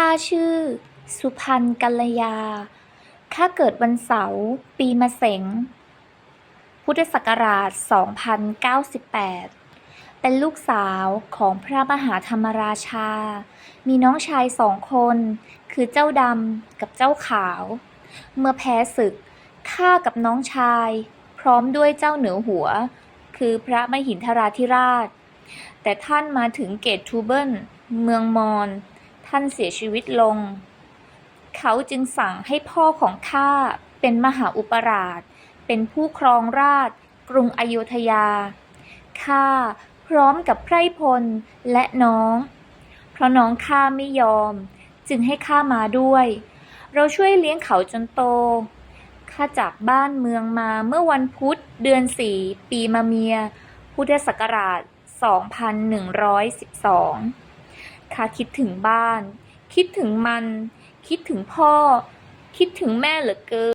ข้าชื่อ สุพันธ์กัลยา ข้าเกิดวันเสาร์ปีมะเสง พุทธศักราช 2098 เป็นลูกสาวของพระมหาธรรมราชา มีน้องชายสองคน คือเจ้าดำกับเจ้าขาว เมื่อแพ้ศึก ข้ากับน้องชาย พร้อมด้วยเจ้าเหนือหัว คือพระมหินทราธิราช แต่ท่านมาถึงเกตทูเบิลเมืองมอญ ท่านเสียชีวิตลง เขาจึงสั่งให้พ่อของข้าเป็นมหาอุปราช เป็นผู้ครองราช กรุงอโยธยา ข้าพร้อมกับไพรพลและน้อง เพราะน้องข้าไม่ยอม จึงให้ข้ามาด้วย เราช่วยเลี้ยงเขาจนโต ข้าจากบ้านเมืองมาเมื่อวันพุธเดือนสี่ปีมะเมีย พุทธศักราช 2112 คะคิดถึงบ้าน คิดถึงมัน คิดถึงพ่อ คิดถึงแม่เหลือเกิน